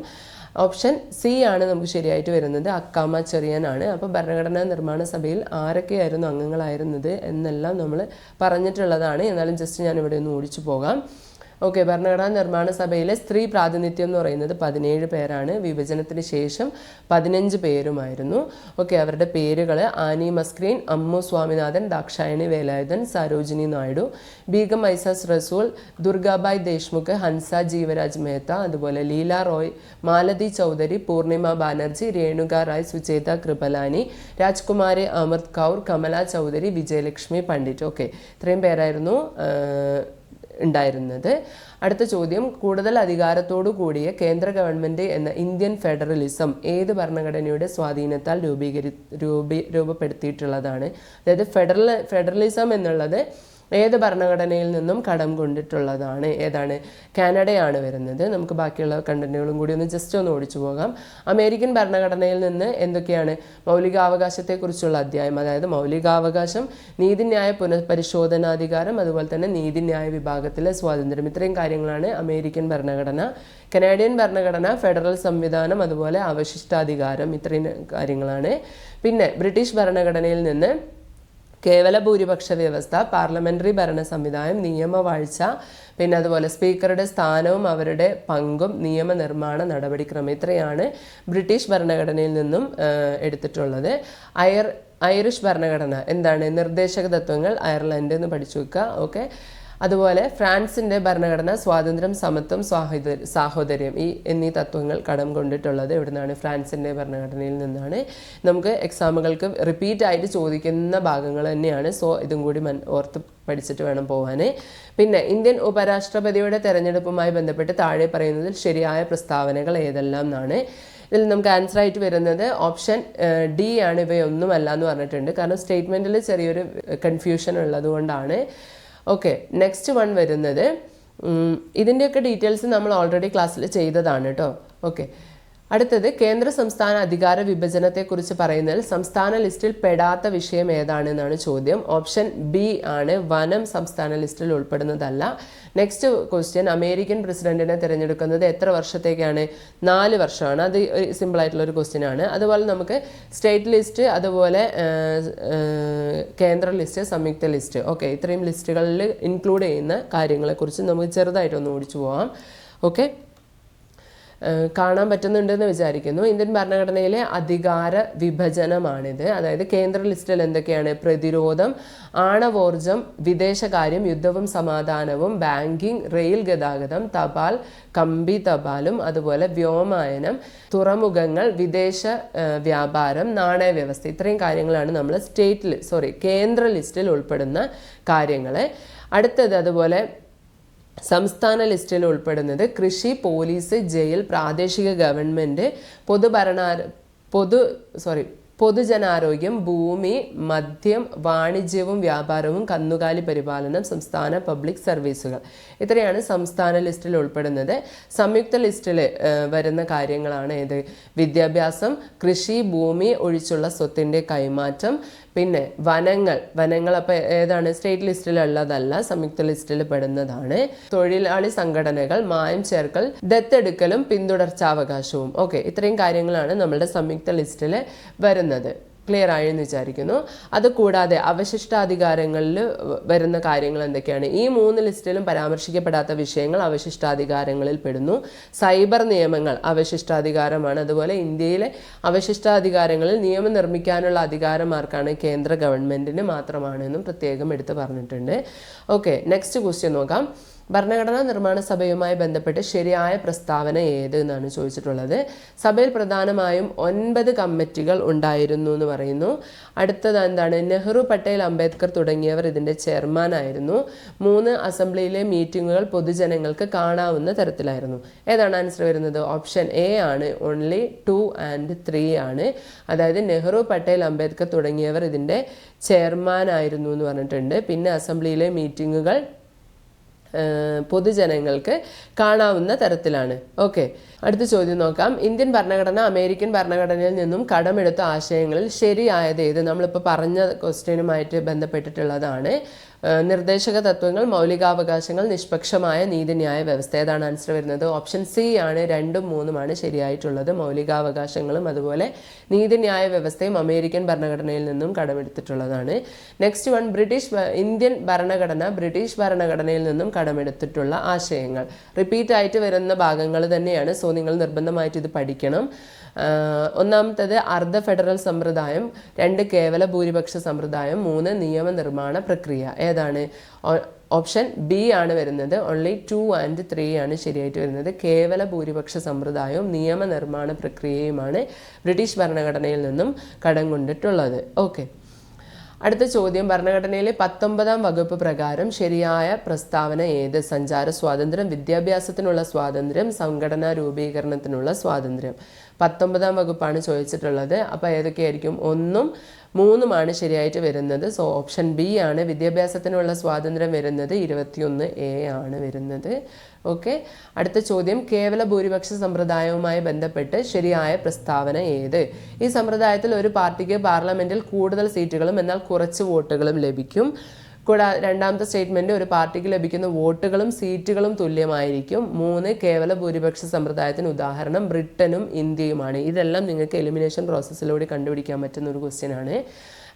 Speaker 1: ഓപ്ഷൻ സി ആണ് നമുക്ക് ശരിയായിട്ട് വരുന്നത്. അക്കാമ ചെറിയാനാണ് അപ്പോൾ ഭരണഘടനാ നിർമ്മാണ സഭയിൽ ആരൊക്കെയായിരുന്നു അംഗങ്ങളായിരുന്നത് എന്നെല്ലാം നമ്മൾ പറഞ്ഞിട്ടുള്ളതാണ്. എന്നാലും ജസ്റ്റ് ഞാൻ ഇവിടെ ഒന്ന് ഓടിച്ചു പോകാം. ഓക്കെ ഭരണഘടനാ നിർമ്മാണ സഭയിലെ സ്ത്രീ പ്രാതിനിധ്യം എന്ന് പറയുന്നത് പതിനേഴ് പേരാണ്. വിഭജനത്തിന് ശേഷം പതിനഞ്ച് പേരുമായിരുന്നു. ഓക്കെ അവരുടെ പേരുകൾ ആനി മസ്ക്രീൻ അമ്മു സ്വാമിനാഥൻ ദാക്ഷായണി വേലായുധൻ സരോജിനി നായിഡു ബീഗം ഐസസ് റസൂൽ ദുർഗാബായ് ദേശ്മുഖ് ഹൻസ ജീവരാജ് മേത്ത അതുപോലെ ലീല റോയ് മാലതി ചൗധരി പൂർണിമ ബാനർജി രേണുക റായ് സുചേത കൃപലാനി രാജ്കുമാരി അമൃത് കൗർ കമല ചൗധരി വിജയലക്ഷ്മി പണ്ഡിറ്റ്. ഓക്കെ ഇത്രയും പേരായിരുന്നു. ഉണ്ടായിരുന്നത്. അടുത്ത ചോദ്യം കൂടുതൽ അധികാരത്തോടു കൂടിയ കേന്ദ്ര ഗവൺമെന്റ് എന്ന ഇന്ത്യൻ ഫെഡറലിസം ഏത് ഭരണഘടനയുടെ സ്വാധീനത്താൽ രൂപീകരി രൂപീ രൂപപ്പെടുത്തിയിട്ടുള്ളതാണ്. അതായത് ഫെഡറൽ ഫെഡറലിസം എന്നുള്ളത് ഏത് ഭരണഘടനയിൽ നിന്നും കടം കൊണ്ടിട്ടുള്ളതാണ് ഏതാണ് കാനഡയാണ് വരുന്നത്. നമുക്ക് ബാക്കിയുള്ള കണ്ടന്റുകളും കൂടി ഒന്ന് ജസ്റ്റ് ഒന്ന് ഓടിച്ചു പോകാം. അമേരിക്കൻ ഭരണഘടനയിൽ നിന്ന് എന്തൊക്കെയാണ് മൗലികാവകാശത്തെക്കുറിച്ചുള്ള അധ്യായം അതായത് മൗലികാവകാശം നീതിന്യായ പുനഃപരിശോധനാധികാരം അതുപോലെ തന്നെ നീതിന്യായ വിഭാഗത്തിലെ സ്വാതന്ത്ര്യം. ഇത്രയും കാര്യങ്ങളാണ് അമേരിക്കൻ ഭരണഘടന കനേഡിയൻ ഭരണഘടന ഫെഡറൽ സംവിധാനം അതുപോലെ അവശിഷ്ടാധികാരം. ഇത്രയും കാര്യങ്ങളാണ്. പിന്നെ ബ്രിട്ടീഷ് ഭരണഘടനയിൽ നിന്ന് കേവല ഭൂരിപക്ഷ വ്യവസ്ഥ പാർലമെന്ററി ഭരണ സംവിധാനം നിയമവാഴ്ച പിന്നെ അതുപോലെ സ്പീക്കറുടെ സ്ഥാനവും അവരുടെ പങ്കും നിയമനിർമ്മാണ നടപടിക്രമം ഇത്രയാണ് ബ്രിട്ടീഷ് ഭരണഘടനയിൽ നിന്നും എടുത്തിട്ടുള്ളത്. അയർ ഐറിഷ് ഭരണഘടന എന്താണ്? നിർദ്ദേശക തത്വങ്ങൾ അയർലൻഡ് എന്ന് പഠിച്ചു വെക്കുക. ഓക്കെ. അതുപോലെ ഫ്രാൻസിന്റെ ഭരണഘടന സ്വാതന്ത്ര്യം സമത്വം സാഹോദര്യ സാഹോദര്യം ഈ എന്നീ തത്വങ്ങൾ കടം കൊണ്ടിട്ടുള്ളത് എവിടുന്നാണ്? ഫ്രാൻസിന്റെ ഭരണഘടനയിൽ നിന്നാണ്. നമുക്ക് എക്സാമുകൾക്ക് റിപ്പീറ്റ് ആയിട്ട് ചോദിക്കുന്ന ഭാഗങ്ങൾ തന്നെയാണ്. സോ ഇതും കൂടി മൻ ഓർത്ത് പഠിച്ചിട്ട് വേണം പോകാൻ പിന്നെ ഇന്ത്യൻ ഉപരാഷ്ട്രപതിയുടെ തെരഞ്ഞെടുപ്പുമായി ബന്ധപ്പെട്ട് താഴെ പറയുന്നതിൽ ശരിയായ പ്രസ്താവനകൾ ഏതെല്ലാം എന്നാണ് ഇതിൽ നമുക്ക് ആൻസർ ആയിട്ട് വരുന്നത് ഓപ്ഷൻ ഡി ആണ്. ഇവയൊന്നുമല്ല എന്ന് പറഞ്ഞിട്ടുണ്ട്. കാരണം സ്റ്റേറ്റ്മെന്റിൽ ചെറിയൊരു കൺഫ്യൂഷൻ ഉള്ളത് കൊണ്ടാണ് ഓക്കെ നെക്സ്റ്റ് വൺ വരുന്നത് ഇതിന്റെയൊക്കെ ഡീറ്റെയിൽസ് നമ്മൾ ഓൾറെഡി ക്ലാസ്സിൽ ചെയ്തതാണ് കേട്ടോ ഓക്കെ അടുത്തത് കേന്ദ്ര സംസ്ഥാന അധികാര വിഭജനത്തെക്കുറിച്ച് പറയുന്നതിൽ സംസ്ഥാന ലിസ്റ്റിൽ പെടാത്ത വിഷയം ഏതാണെന്നാണ് ചോദ്യം. ഓപ്ഷൻ ബി ആണ് വനം സംസ്ഥാന ലിസ്റ്റിൽ ഉൾപ്പെടുന്നതല്ല. നെക്സ്റ്റ് ക്വസ്റ്റ്യൻ അമേരിക്കൻ പ്രസിഡന്റിനെ തിരഞ്ഞെടുക്കുന്നത് എത്ര വർഷത്തേക്കാണ്? നാല് വർഷമാണ്. അത് സിമ്പിൾ ആയിട്ടുള്ള ഒരു ക്വസ്റ്റ്യൻ ആണ്. അതുപോലെ നമുക്ക് സ്റ്റേറ്റ് ലിസ്റ്റ് അതുപോലെ കേന്ദ്ര ലിസ്റ്റ് സംയുക്ത ലിസ്റ്റ് ഓക്കെ ഇത്രയും ലിസ്റ്റുകളിൽ ഇൻക്ലൂഡ് ചെയ്യുന്ന കാര്യങ്ങളെക്കുറിച്ച് നമുക്ക് ചെറുതായിട്ടൊന്ന് ഓടിച്ചു പോകാം ഓക്കെ കാണാൻ പറ്റുന്നുണ്ടെന്ന് വിചാരിക്കുന്നു. ഇന്ത്യൻ ഭരണഘടനയിലെ അധികാര വിഭജനമാണിത്. അതായത് കേന്ദ്ര ലിസ്റ്റിൽ എന്തൊക്കെയാണ്? പ്രതിരോധം ആണവോർജം വിദേശകാര്യം യുദ്ധവും സമാധാനവും ബാങ്കിങ് റെയിൽ ഗതാഗതം തപാൽ കമ്പി തപാലും അതുപോലെ വ്യോമായനം തുറമുഖങ്ങൾ വിദേശ വ്യാപാരം നാണയ വ്യവസ്ഥ. ഇത്രയും കാര്യങ്ങളാണ് നമ്മൾ സ്റ്റേറ്റിൽ സോറി കേന്ദ്ര ലിസ്റ്റിൽ ഉൾപ്പെടുന്ന കാര്യങ്ങൾ അടുത്തത് അതുപോലെ സംസ്ഥാന ലിസ്റ്റിൽ ഉൾപ്പെടുന്നത് കൃഷി പോലീസ് ജയിൽ പ്രാദേശിക ഗവൺമെന്റ് പൊതുഭരണ പൊതു സോറി പൊതുജനാരോഗ്യം ഭൂമി മദ്യം വാണിജ്യവും വ്യാപാരവും കന്നുകാലി പരിപാലനം സംസ്ഥാന പബ്ലിക് സർവീസുകൾ. ഇത്രയാണ് സംസ്ഥാന ലിസ്റ്റിൽ ഉൾപ്പെടുന്നത്. സംയുക്ത ലിസ്റ്റിൽ വരുന്ന കാര്യങ്ങളാണ് ഏത് വിദ്യാഭ്യാസം കൃഷി ഭൂമി ഒഴിച്ചുള്ള സ്വത്തിന്റെ കൈമാറ്റം പിന്നെ വനങ്ങൾ വനങ്ങൾ അപ്പോൾ ഏതാണ്? സ്റ്റേറ്റ് ലിസ്റ്റിലുള്ളതല്ല സംയുക്ത ലിസ്റ്റിൽ പെടുന്നതാണ്. തൊഴിലാളി സംഘടനകൾ മായം ചേർക്കൽ ദത്തെടുക്കലും പിന്തുടർച്ചാവകാശവും. ഓക്കെ ഇത്രയും കാര്യങ്ങളാണ് നമ്മളുടെ സംയുക്ത ലിസ്റ്റിൽ വരുന്നത്. ക്ലിയർ ആയെന്ന് വിചാരിക്കുന്നു. അത് കൂടാതെ അവശിഷ്ടാധികാരങ്ങളിൽ വരുന്ന കാര്യങ്ങൾ എന്തൊക്കെയാണ്? ഈ മൂന്ന് ലിസ്റ്റിലും പരാമർശിക്കപ്പെടാത്ത വിഷയങ്ങൾ അവശിഷ്ടാധികാരങ്ങളിൽ പെടുന്നു. സൈബർ നിയമങ്ങൾ അവശിഷ്ടാധികാരമാണ്. അതുപോലെ ഇന്ത്യയിലെ അവശിഷ്ടാധികാരങ്ങളിൽ നിയമം നിർമ്മിക്കാനുള്ള അധികാരം ആർക്കാണ്? കേന്ദ്ര ഗവൺമെന്റിന് മാത്രമാണെന്നും പ്രത്യേകം എടുത്ത് പറഞ്ഞിട്ടുണ്ട്. ഓക്കെ നെക്സ്റ്റ് ക്വസ്റ്റ്യൻ നോക്കാം. ഭരണഘടനാ നിർമ്മാണ സഭയുമായി ബന്ധപ്പെട്ട് ശരിയായ പ്രസ്താവന ഏത് എന്നാണ് ചോദിച്ചിട്ടുള്ളത്. സഭയിൽ പ്രധാനമായും ഒൻപത് കമ്മിറ്റികൾ ഉണ്ടായിരുന്നു എന്ന് പറയുന്നു. അടുത്തത് എന്താണ്? നെഹ്റു പട്ടേൽ അംബേദ്കർ തുടങ്ങിയവർ ഇതിന്റെ ചെയർമാനായിരുന്നു മൂന്ന് അസംബ്ലിയിലെ മീറ്റിങ്ങുകൾ പൊതുജനങ്ങൾക്ക് കാണാവുന്ന തരത്തിലായിരുന്നു. ഏതാണ് ആൻസർ വരുന്നത്? ഓപ്ഷൻ എ ആണ്. ഓൺലി ടു ആൻഡ് ത്രീ ആണ്. അതായത് നെഹ്റു പട്ടേൽ അംബേദ്കർ തുടങ്ങിയവർ ഇതിന്റെ ചെയർമാനായിരുന്നു എന്ന് പറഞ്ഞിട്ടുണ്ട്. പിന്നെ അസംബ്ലിയിലെ മീറ്റിങ്ങുകൾ പൊതുജനങ്ങൾക്ക് കാണാവുന്ന തരത്തിലാണ്. ഓക്കെ. അടുത്ത ചോദ്യം നോക്കാം. ഇന്ത്യൻ ഭരണഘടന അമേരിക്കൻ ഭരണഘടനയിൽ നിന്നും കടമെടുത്ത ആശയങ്ങളിൽ ശരിയായത് ഏത്? നമ്മളിപ്പോൾ പറഞ്ഞ ക്വസ്റ്റ്യനുമായിട്ട് ബന്ധപ്പെട്ടിട്ടുള്ളതാണ്. നിർദ്ദേശക തത്വങ്ങൾ മൗലികാവകാശങ്ങൾ നിഷ്പക്ഷമായ നീതിന്യായ വ്യവസ്ഥ. ഏതാണ് ആൻസർ വരുന്നത്? ഓപ്ഷൻ സി ആണ് രണ്ടും മൂന്നുമാണ് ശരിയായിട്ടുള്ളത്. മൗലികാവകാശങ്ങളും അതുപോലെ നീതിന്യായ വ്യവസ്ഥയും അമേരിക്കൻ ഭരണഘടനയിൽ നിന്നും കടമെടുത്തിട്ടുള്ളതാണ്. നെക്സ്റ്റ് വൺ ബ്രിട്ടീഷ് ഇന്ത്യൻ ഭരണഘടന ബ്രിട്ടീഷ് ഭരണഘടനയിൽ നിന്നും കടമെടുത്തിട്ടുള്ള ആശയങ്ങൾ. റിപ്പീറ്റ് ആയിട്ട് വരുന്ന ഭാഗങ്ങൾ തന്നെയാണ്. സോ നിങ്ങൾ നിർബന്ധമായിട്ട് ഇത് പഠിക്കണം. ഒന്നാമത്തത് അർദ്ധ ഫെഡറൽ സമ്പ്രദായം രണ്ട് കേവല ഭൂരിപക്ഷ സമ്പ്രദായം മൂന്ന് നിയമനിർമ്മാണ പ്രക്രിയ. ഏതാണ്? ഓപ്ഷൻ ബി ആണ് വരുന്നത്. ഓൺലി ടു ആൻഡ് ത്രീ ആണ് ശരിയായിട്ട് വരുന്നത്. കേവല ഭൂരിപക്ഷ സമ്പ്രദായവും നിയമനിർമ്മാണ പ്രക്രിയയുമാണ് ബ്രിട്ടീഷ് ഭരണഘടനയിൽ നിന്നും കടം കൊണ്ടിട്ടുള്ളത്. ഓക്കെ അടുത്ത ചോദ്യം. ഭരണഘടനയിലെ പത്തൊമ്പതാം വകുപ്പ് പ്രകാരം ശരിയായ പ്രസ്താവന ഏത്? സഞ്ചാര സ്വാതന്ത്ര്യം വിദ്യാഭ്യാസത്തിനുള്ള സ്വാതന്ത്ര്യം സംഘടനാ രൂപീകരണത്തിനുള്ള സ്വാതന്ത്ര്യം. പത്തൊമ്പതാം വകുപ്പാണ് ചോദിച്ചിട്ടുള്ളത്. അപ്പോൾ ഏതൊക്കെയായിരിക്കും? ഒന്നും മൂന്നുമാണ് ശരിയായിട്ട് വരുന്നത്. സോ ഓപ്ഷൻ ബി ആണ് വിദ്യാഭ്യാസത്തിനുള്ള സ്വാതന്ത്ര്യം വരുന്നത്. ഇരുപത്തിയൊന്ന് എ ആണ് വരുന്നത്. ഓക്കെ അടുത്ത ചോദ്യം കേവല ഭൂരിപക്ഷ സമ്പ്രദായവുമായി ബന്ധപ്പെട്ട് ശരിയായ പ്രസ്താവന ഏത്? ഈ സമ്പ്രദായത്തിൽ ഒരു പാർട്ടിക്ക് പാർലമെന്റിൽ കൂടുതൽ സീറ്റുകളും എന്നാൽ കുറച്ച് വോട്ടുകളും ലഭിക്കും. കൂടാ രണ്ടാമത്തെ സ്റ്റേറ്റ്മെന്റ് ഒരു പാർട്ടിക്ക് ലഭിക്കുന്ന വോട്ടുകളും സീറ്റുകളും തുല്യമായിരിക്കും. മൂന്ന് കേവല ഭൂരിപക്ഷ സമ്പ്രദായത്തിന് ഉദാഹരണം ബ്രിട്ടനും ഇന്ത്യയുമാണ്. ഇതെല്ലാം നിങ്ങൾക്ക് എലിമിനേഷൻ പ്രോസസ്സിലൂടെ കണ്ടുപിടിക്കാൻ പറ്റുന്ന ഒരു ക്വസ്റ്റ്യൻ ആണ്.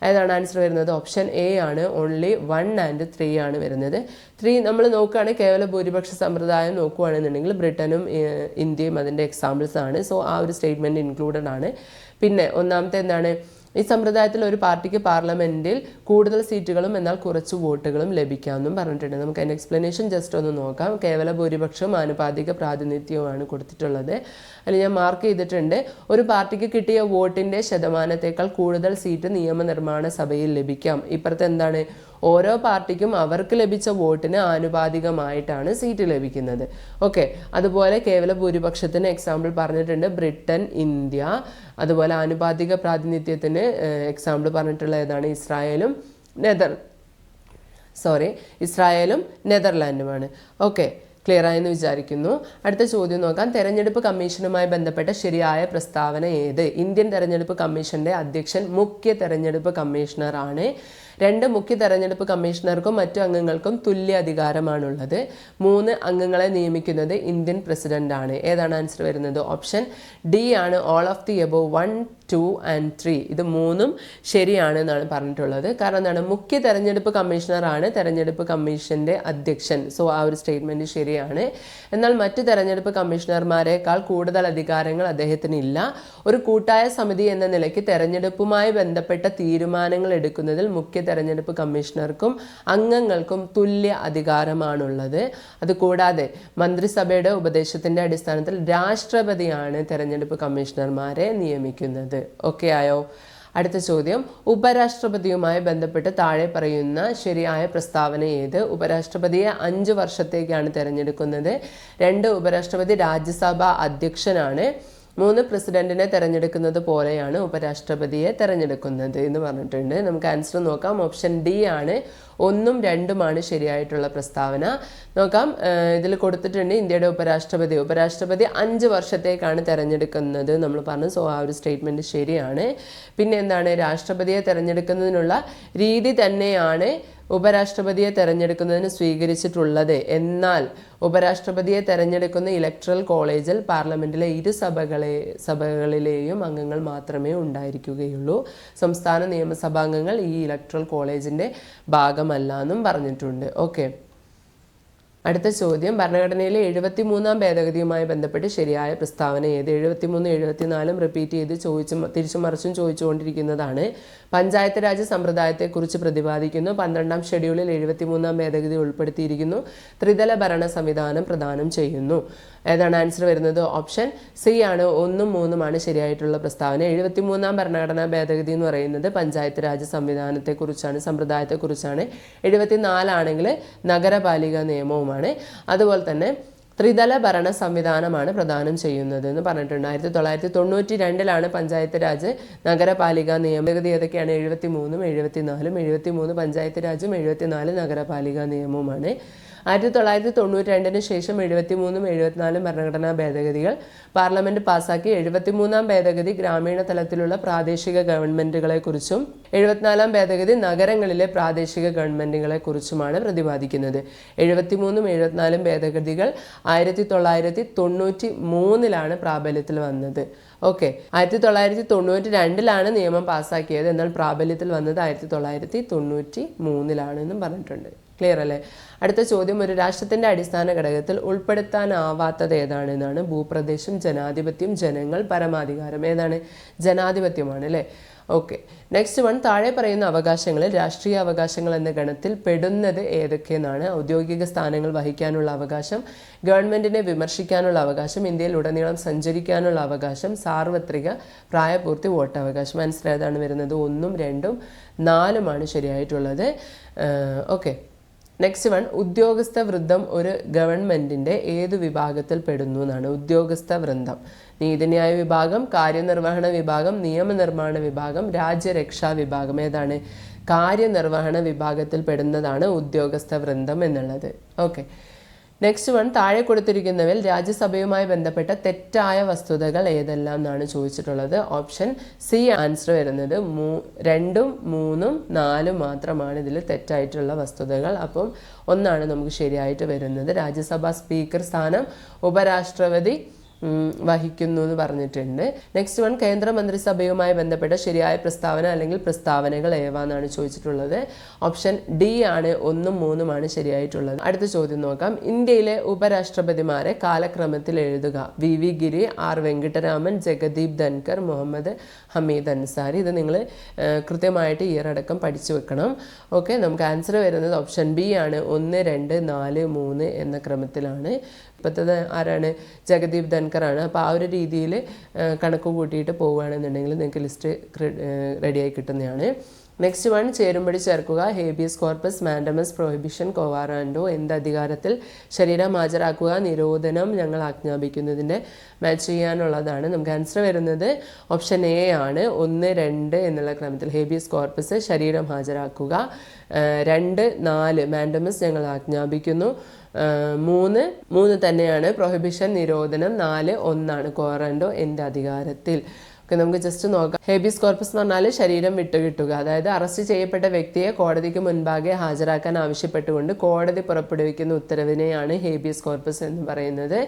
Speaker 1: ഏതാണ് ആൻസർ വരുന്നത്? ഓപ്ഷൻ എ ആണ്. ഓൺലി വൺ ആൻഡ് ത്രീ ആണ് വരുന്നത്. ത്രീ നമ്മൾ നോക്കുകയാണെങ്കിൽ കേവല ഭൂരിപക്ഷ സമ്പ്രദായം നോക്കുകയാണെന്നുണ്ടെങ്കിൽ ബ്രിട്ടനും ഇന്ത്യയും അതിന്റെ എക്സാമ്പിൾസ് ആണ്. സോ ആ ഒരു സ്റ്റേറ്റ്മെന്റ് ഇൻക്ലൂഡഡ് ആണ്. പിന്നെ ഒന്നാമത്തെ എന്താണ്? ഈ സമ്പ്രദായത്തിൽ ഒരു പാർട്ടിക്ക് പാർലമെന്റിൽ കൂടുതൽ സീറ്റുകളും എന്നാൽ കുറച്ച് വോട്ടുകളും ലഭിക്കാമെന്നും പറഞ്ഞിട്ടുണ്ട്. നമുക്ക് അതിന്റെ എക്സ്പ്ലനേഷൻ ജസ്റ്റ് ഒന്ന് നോക്കാം. കേവല ഭൂരിപക്ഷവും ആനുപാതിക പ്രാതിനിധ്യവുമാണ് കൊടുത്തിട്ടുള്ളത്. അതിൽ ഞാൻ മാർക്ക് ചെയ്തിട്ടുണ്ട്. ഒരു പാർട്ടിക്ക് കിട്ടിയ വോട്ടിന്റെ ശതമാനത്തേക്കാൾ കൂടുതൽ സീറ്റ് നിയമനിർമ്മാണ സഭയിൽ ലഭിക്കാം. ഇപ്പുറത്ത് എന്താണ്? ഓരോ പാർട്ടിക്കും അവർക്ക് ലഭിച്ച വോട്ടിന് ആനുപാതികമായിട്ടാണ് സീറ്റ് ലഭിക്കുന്നത്. ഓക്കെ അതുപോലെ കേവല ഭൂരിപക്ഷത്തിന് എക്സാമ്പിൾ പറഞ്ഞിട്ടുണ്ട് ബ്രിട്ടൻ ഇന്ത്യ. അതുപോലെ ആനുപാതിക പ്രാതിനിധ്യത്തിന് എക്സാമ്പിൾ പറഞ്ഞിട്ടുള്ള ഏതാണ്? ഇസ്രായേലും നെതർ സോറി ഇസ്രായേലും നെതർലാൻഡുമാണ്. ഓക്കെ ക്ലിയർ ആയെന്ന് വിചാരിക്കുന്നു. അടുത്ത ചോദ്യം നോക്കാം. തെരഞ്ഞെടുപ്പ് കമ്മീഷനുമായി ബന്ധപ്പെട്ട ശരിയായ പ്രസ്താവന ഏത്? ഇന്ത്യൻ തെരഞ്ഞെടുപ്പ് കമ്മീഷന്റെ അധ്യക്ഷൻ മുഖ്യ തെരഞ്ഞെടുപ്പ് കമ്മീഷണറാണ് രണ്ട് മുഖ്യ തെരഞ്ഞെടുപ്പ് കമ്മീഷണർക്കും മറ്റു അംഗങ്ങൾക്കും തുല്യ അധികാരമാണുള്ളത്. മൂന്ന് അംഗങ്ങളെ നിയമിക്കുന്നത് ഇന്ത്യൻ പ്രസിഡന്റാണ്. ഏതാണ് ആൻസർ വരുന്നത്? ഓപ്ഷൻ ഡി ആണ് all of the above one two and three ഇത് മൂന്നും ശരിയാണ് എന്നാണ് പറഞ്ഞിട്ടുള്ളത്. കാരണം എന്താണ്? മുഖ്യ തെരഞ്ഞെടുപ്പ് കമ്മീഷണറാണ് തെരഞ്ഞെടുപ്പ് കമ്മീഷന്റെ അധ്യക്ഷൻ. സോ ആ ഒരു സ്റ്റേറ്റ്മെന്റ് ശരിയാണ്. എന്നാൽ മറ്റു തെരഞ്ഞെടുപ്പ് കമ്മീഷണർമാരെക്കാൾ കൂടുതൽ അധികാരങ്ങൾ അദ്ദേഹത്തിന് ഇല്ല. ഒരു കൂട്ടായ സമിതി എന്ന നിലയ്ക്ക് തെരഞ്ഞെടുപ്പുമായി ബന്ധപ്പെട്ട തീരുമാനങ്ങൾ എടുക്കുന്നതിൽ മുഖ്യ തെരഞ്ഞെടുപ്പ് കമ്മീഷണർക്കും അംഗങ്ങൾക്കും തുല്യ അധികാരമാണുള്ളത്. അതുകൂടാതെ മന്ത്രിസഭയുടെ ഉപദേശത്തിന്റെ അടിസ്ഥാനത്തിൽ രാഷ്ട്രപതിയാണ് തെരഞ്ഞെടുപ്പ് കമ്മീഷണർമാരെ നിയമിക്കുന്നത്. ഓക്കെ ആയോ? അടുത്ത ചോദ്യം. ഉപരാഷ്ട്രപതിയുമായി ബന്ധപ്പെട്ട് താഴെ പറയുന്ന ശരിയായ പ്രസ്താവന ഏത്? ഉപരാഷ്ട്രപതിയെ അഞ്ച് വർഷത്തേക്കാണ് തിരഞ്ഞെടുക്കുന്നത്. രണ്ട് ഉപരാഷ്ട്രപതി രാജ്യസഭാ അധ്യക്ഷനാണ്. മൂന്ന് പ്രസിഡന്റിനെ തെരഞ്ഞെടുക്കുന്നത് പോലെയാണ് ഉപരാഷ്ട്രപതിയെ തെരഞ്ഞെടുക്കുന്നത് എന്ന് പറഞ്ഞിട്ടുണ്ട്. നമുക്ക് ആൻസർ നോക്കാം. ഓപ്ഷൻ ഡി ആണ്. ഒന്നും രണ്ടുമാണ് ശരിയായിട്ടുള്ള പ്രസ്താവന. നോക്കാം. ഇതിൽ കൊടുത്തിട്ടുണ്ട് ഇന്ത്യയുടെ ഉപരാഷ്ട്രപതി. ഉപരാഷ്ട്രപതി അഞ്ച് വർഷത്തേക്കാണ് തിരഞ്ഞെടുക്കുന്നത് നമ്മൾ പറഞ്ഞു. സോ ആ ഒരു സ്റ്റേറ്റ്മെന്റ് ശരിയാണ്. പിന്നെ എന്താണ്? രാഷ്ട്രപതിയെ തിരഞ്ഞെടുക്കുന്നതിനുള്ള രീതി തന്നെയാണ് ഉപരാഷ്ട്രപതിയെ തെരഞ്ഞെടുക്കുന്നതിന് സ്വീകരിച്ചിട്ടുള്ളത്. എന്നാൽ ഉപരാഷ്ട്രപതിയെ തെരഞ്ഞെടുക്കുന്ന ഇലക്ട്രൽ കോളേജിൽ പാർലമെന്റിലെ ഇരു സഭകളെ സഭകളിലെയും അംഗങ്ങൾ മാത്രമേ ഉണ്ടായിരിക്കുകയുള്ളൂ. സംസ്ഥാന നിയമസഭാംഗങ്ങൾ ഈ ഇലക്ട്രൽ കോളേജിന്റെ ഭാഗമല്ല എന്നും പറഞ്ഞിട്ടുണ്ട്. ഓക്കെ. അടുത്ത ചോദ്യം. ഭരണഘടനയിലെ എഴുപത്തി മൂന്നാം ഭേദഗതിയുമായി ബന്ധപ്പെട്ട് ശരിയായ പ്രസ്താവന ഏത്? എഴുപത്തിമൂന്ന് എഴുപത്തിനാലും റിപ്പീറ്റ് ചെയ്ത് ചോദിച്ചും തിരിച്ചും മറിച്ചും ചോദിച്ചുകൊണ്ടിരിക്കുന്നതാണ്. പഞ്ചായത്ത് രാജ് സമ്പ്രദായത്തെക്കുറിച്ച് പ്രതിപാദിക്കുന്നു. പന്ത്രണ്ടാം ഷെഡ്യൂളിൽ എഴുപത്തിമൂന്നാം ഭേദഗതി ഉൾപ്പെടുത്തിയിരിക്കുന്നു. ത്രിതല ഭരണ സംവിധാനം പ്രദാനം ചെയ്യുന്നു. ഏതാണ് ആൻസർ വരുന്നത്? ഓപ്ഷൻ സി ആണ്. ഒന്നും മൂന്നുമാണ് ശരിയായിട്ടുള്ള പ്രസ്താവന. എഴുപത്തിമൂന്നാം ഭരണഘടനാ ഭേദഗതി എന്ന് പറയുന്നത് പഞ്ചായത്ത് രാജ് സംവിധാനത്തെക്കുറിച്ചാണ് സമ്പ്രദായത്തെക്കുറിച്ചാണ്. എഴുപത്തിനാലാണെങ്കിൽ നഗരപാലിക നിയമവുമാണ് അതുപോലെ തന്നെ ത്രിതല ഭരണ സംവിധാനമാണ് പ്രദാനം ചെയ്യുന്നത് എന്ന് പറഞ്ഞിട്ടുണ്ട്. ആയിരത്തി തൊള്ളായിരത്തി തൊണ്ണൂറ്റി രണ്ടിലാണ് പഞ്ചായത്ത് രാജ് നഗരപാലിക നിയമഗതി ഏതൊക്കെയാണ്? എഴുപത്തി മൂന്നും എഴുപത്തിനാലും എഴുപത്തി മൂന്ന് പഞ്ചായത്ത് രാജും എഴുപത്തിനാല് നഗരപാലിക നിയമവുമാണ്. ആയിരത്തി തൊള്ളായിരത്തി തൊണ്ണൂറ്റി രണ്ടിന് ശേഷം എഴുപത്തി മൂന്നും എഴുപത്തിനാലും ഭരണഘടനാ ഭേദഗതികൾ. പാർലമെന്റ് പാസാക്കി എഴുപത്തിമൂന്നാം ഭേദഗതി ഗ്രാമീണ തലത്തിലുള്ള പ്രാദേശിക ഗവൺമെന്റുകളെക്കുറിച്ചും എഴുപത്തിനാലാം ഭേദഗതി നഗരങ്ങളിലെ പ്രാദേശിക ഗവൺമെന്റുകളെ ഗവൺമെന്റുകളെക്കുറിച്ചുമാണ് പ്രതിപാദിക്കുന്നത്. എഴുപത്തിമൂന്നും എഴുപത്തിനാലും ഭേദഗതികൾ ആയിരത്തി തൊള്ളായിരത്തി തൊണ്ണൂറ്റി മൂന്നിലാണ് പ്രാബല്യത്തിൽ വന്നത്. ഓക്കെ. ആയിരത്തി തൊള്ളായിരത്തി തൊണ്ണൂറ്റി രണ്ടിലാണ് നിയമം പാസ്സാക്കിയത് എന്നാൽ പ്രാബല്യത്തിൽ വന്നത് ആയിരത്തി തൊള്ളായിരത്തി തൊണ്ണൂറ്റി മൂന്നിലാണെന്നും പറഞ്ഞിട്ടുണ്ട്. ക്ലിയർ അല്ലേ? അടുത്ത ചോദ്യം ഒരു രാഷ്ട്രത്തിന്റെ അടിസ്ഥാന ഘടകത്തിൽ ഉൾപ്പെടുത്താനാവാത്തത് ഏതാണെന്നാണ്. ഭൂപ്രദേശം ജനാധിപത്യം ജനങ്ങൾ പരമാധികാരം. ഏതാണ്? ജനാധിപത്യമാണ് അല്ലേ? ഓക്കെ നെക്സ്റ്റ് വൺ താഴെ പറയുന്ന അവകാശങ്ങളിൽ രാഷ്ട്രീയ അവകാശങ്ങൾ എന്ന ഗണത്തിൽ പെടുന്നത് ഏതൊക്കെയെന്നാണ്? ഔദ്യോഗിക സ്ഥാനങ്ങൾ വഹിക്കാനുള്ള അവകാശം ഗവൺമെന്റിനെ വിമർശിക്കാനുള്ള അവകാശം ഇന്ത്യയിൽ ഉടനീളം സഞ്ചരിക്കാനുള്ള അവകാശം സാർവത്രിക പ്രായപൂർത്തി വോട്ടവകാശം. മനസ്സിലായതാണ് വരുന്നത്? ഒന്നും രണ്ടും നാലുമാണ് ശരിയായിട്ടുള്ളത്. ഓക്കെ നെക്സ്റ്റ് വൺ ഉദ്യോഗസ്ഥ വൃന്ദം ഒരു ഗവൺമെന്റിന്റെ ഏത് വിഭാഗത്തിൽ പെടുന്നു എന്നാണ്. ഉദ്യോഗസ്ഥ വൃന്ദം. നീതിന്യായ വിഭാഗം കാര്യനിർവഹണ വിഭാഗം നിയമനിർമ്മാണ വിഭാഗം രാജ്യരക്ഷാ വിഭാഗം. ഏതാണ്? കാര്യനിർവഹണ വിഭാഗത്തിൽ പെടുന്നതാണ് ഉദ്യോഗസ്ഥ വൃന്ദം എന്നുള്ളത്. ഓക്കെ നെക്സ്റ്റ് വൺ താഴെ കൊടുത്തിരിക്കുന്നവയിൽ രാജ്യസഭയുമായി ബന്ധപ്പെട്ട തെറ്റായ വസ്തുതകൾ ഏതെല്ലാം എന്നാണ് ചോദിച്ചിട്ടുള്ളത്. ഓപ്ഷൻ സി ആൻസർ വരുന്നത്. മൂ രണ്ടും മൂന്നും നാലും മാത്രമാണ് ഇതിൽ തെറ്റായിട്ടുള്ള വസ്തുതകൾ. അപ്പം ഒന്നാണ് നമുക്ക് ശരിയായിട്ട് വരുന്നത്. രാജ്യസഭാ സ്പീക്കർ സ്ഥാനം ഉപരാഷ്ട്രപതി വഹിക്കുന്നു എന്ന് പറഞ്ഞിട്ടുണ്ട്. നെക്സ്റ്റ് വൺ കേന്ദ്രമന്ത്രിസഭയുമായി ബന്ധപ്പെട്ട ശരിയായ പ്രസ്താവന അല്ലെങ്കിൽ പ്രസ്താവനകൾ ഏവാന്നാണ് ചോദിച്ചിട്ടുള്ളത്. ഓപ്ഷൻ ഡി ആണ് ഒന്നും മൂന്നുമാണ് ശരിയായിട്ടുള്ളത്. അടുത്ത ചോദ്യം നോക്കാം. ഇന്ത്യയിലെ ഉപരാഷ്ട്രപതിമാരെ കാലക്രമത്തിൽ എഴുതുക. V V Giri R Venkataraman Jagdeep Dhankhar Mohammad Hamid Ansari. ഇത് നിങ്ങൾ കൃത്യമായിട്ട് ഇയർ അടക്കം പഠിച്ചു വെക്കണം. ഓക്കെ നമുക്ക് ആൻസർ വരുന്നത് ഓപ്ഷൻ ബി ആണ്. ഒന്ന് രണ്ട് നാല് മൂന്ന് എന്ന ക്രമത്തിലാണ്. ഇപ്പോഴത്തത് ആരാണ്? ജഗദീപ് ധൻകറാണ് അപ്പോൾ ആ ഒരു രീതിയിൽ കണക്ക് കൂട്ടിയിട്ട് പോവുകയാണെന്നുണ്ടെങ്കിൽ നിങ്ങൾക്ക് ലിസ്റ്റ് റെഡിയായി കിട്ടുന്നതാണ്. നെക്സ്റ്റ് വൺ ചേരുമ്പടി ചേർക്കുക. Habeas corpus mandamus prohibition quo warranto എന്ത് അധികാരത്തിൽ ശരീരം ഹാജരാക്കുക നിരോധനം ഞങ്ങൾ ആജ്ഞാപിക്കുന്നതിന്റെ മാച്ച് ചെയ്യാനുള്ളതാണ്. നമുക്ക് ആൻസർ വരുന്നത് ഓപ്ഷൻ എ ആണ്. ഒന്ന് രണ്ട് എന്നുള്ള ക്രമത്തിൽ ഹേബിയസ് കോർപ്പസ് ശരീരം ഹാജരാക്കുക. രണ്ട് നാല് മാൻഡമസ് ഞങ്ങൾ ആജ്ഞാപിക്കുന്നു. മൂന്ന് മൂന്ന് തന്നെയാണ്. പ്രൊഹിബിഷൻ നിരോധനം നാല് ഒന്നാണ്. കോറാൻഡോ എന്റെ അധികാരത്തിൽ? ഓക്കെ നമുക്ക് ജസ്റ്റ് നോക്കാം. ഹേബിയസ് കോർപ്പസ് എന്ന് പറഞ്ഞാൽ ശരീരം വിട്ടുകിട്ടുക. അതായത് അറസ്റ്റ് ചെയ്യപ്പെട്ട വ്യക്തിയെ കോടതിക്ക് മുൻപാകെ ഹാജരാക്കാൻ ആവശ്യപ്പെട്ടുകൊണ്ട് കോടതി പുറപ്പെടുവിക്കുന്ന ഉത്തരവിനെയാണ് ഹേബിയസ് കോർപ്പസ് എന്ന് പറയുന്നത്.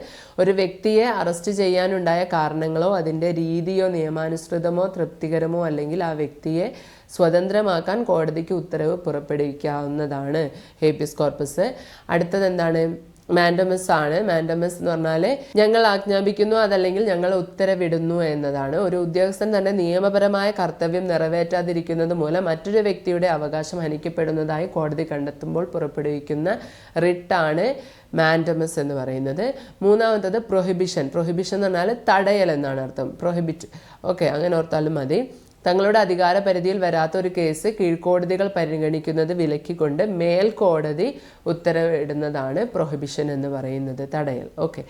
Speaker 1: ഒരു വ്യക്തിയെ അറസ്റ്റ് ചെയ്യാനുണ്ടായ കാരണങ്ങളോ അതിന്റെ രീതിയോ നിയമാനുസൃതമോ തൃപ്തികരമോ അല്ലെങ്കിൽ ആ വ്യക്തിയെ സ്വതന്ത്രമാക്കാൻ കോടതിക്ക് ഉത്തരവ് പുറപ്പെടുവിക്കാവുന്നതാണ് ഹേബിയസ് കോർപ്പസ് അടുത്തത് എന്താണ്? മാൻഡമസ് ആണ്. മാൻഡമസ് എന്ന് പറഞ്ഞാൽ ഞങ്ങൾ ആജ്ഞാപിക്കുന്നു അതല്ലെങ്കിൽ ഞങ്ങൾ ഉത്തരവിടുന്നു എന്നതാണ്. ഒരു ഉദ്യോഗസ്ഥൻ തന്റെ നിയമപരമായ കർത്തവ്യം നിറവേറ്റാതിരിക്കുന്നത് മൂലം മറ്റൊരു വ്യക്തിയുടെ അവകാശം ഹനിക്കപ്പെടുന്നതായി കോടതി കണ്ടെത്തുമ്പോൾ പുറപ്പെടുവിക്കുന്ന റിട്ടാണ് മാൻഡമസ് എന്ന് പറയുന്നത്. മൂന്നാമത്തത് പ്രൊഹിബിഷൻ പ്രൊഹിബിഷൻ എന്ന് പറഞ്ഞാൽ തടയൽ എന്നാണ് അർത്ഥം. പ്രൊഹിബിറ്റ് ഓക്കെ അങ്ങനെ ഓർത്താലും മതി. തങ്ങളുടെ അധികാര പരിധിയിൽ വരാത്ത ഒരു കേസ് കീഴ്ക്കോടതികൾ പരിഗണിക്കുന്നത് വിലക്കിക്കൊണ്ട് മേൽക്കോടതി ഉത്തരവിടുന്നതാണ് പ്രൊഹിബിഷൻ എന്ന് പറയുന്നത്. തടയൽ. ഓക്കെ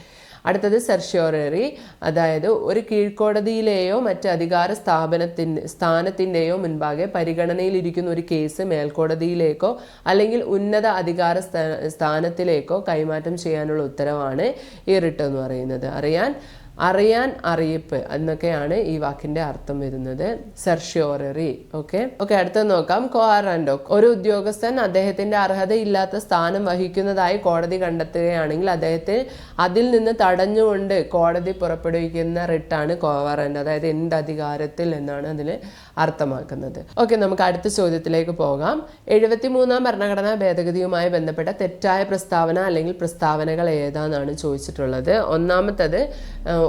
Speaker 1: അടുത്തത് സെർഷ്യോററി അതായത് ഒരു കീഴ്ക്കോടതിയിലെയോ മറ്റ് അധികാര സ്ഥാപനത്തിന്റെ സ്ഥാനത്തിന്റെയോ മുൻപാകെ പരിഗണനയിലിരിക്കുന്ന ഒരു കേസ് മേൽക്കോടതിയിലേക്കോ അല്ലെങ്കിൽ ഉന്നത അധികാര സ്ഥാ- സ്ഥാനത്തിലേക്കോ കൈമാറ്റം ചെയ്യാനുള്ള ഉത്തരവാണ് ഈ റിട്ട് എന്ന് പറയുന്നത്. അറിയാൻ അറിയാൻ അറിയിപ്പ് എന്നൊക്കെയാണ് ഈ വാക്കിന്റെ അർത്ഥം വരുന്നത്. സെർഷ്യോററി ഓക്കെ ഓക്കെ അടുത്തത് നോക്കാം. കോറാൻഡോ ഒരു ഉദ്യോഗസ്ഥൻ അദ്ദേഹത്തിന്റെ അർഹതയില്ലാത്ത സ്ഥാനം വഹിക്കുന്നതായി കോടതി കണ്ടെത്തുകയാണെങ്കിൽ അദ്ദേഹത്തെ അതിൽ നിന്ന് തടഞ്ഞുകൊണ്ട് കോടതി പുറപ്പെടുവിക്കുന്ന റിട്ടാണ് കോവാറൻഡോ അതായത് എന്ത് അധികാരത്തിൽ എന്നാണ് അതിൽ അർത്ഥമാക്കുന്നത്. ഓക്കെ നമുക്ക് അടുത്ത ചോദ്യത്തിലേക്ക് പോകാം. എഴുപത്തിമൂന്നാം ഭരണഘടനാ ഭേദഗതിയുമായി ബന്ധപ്പെട്ട തെറ്റായ പ്രസ്താവന അല്ലെങ്കിൽ പ്രസ്താവനകൾ ഏതാണെന്നാണ് ചോദിച്ചിട്ടുള്ളത്. ഒന്നാമത്തത്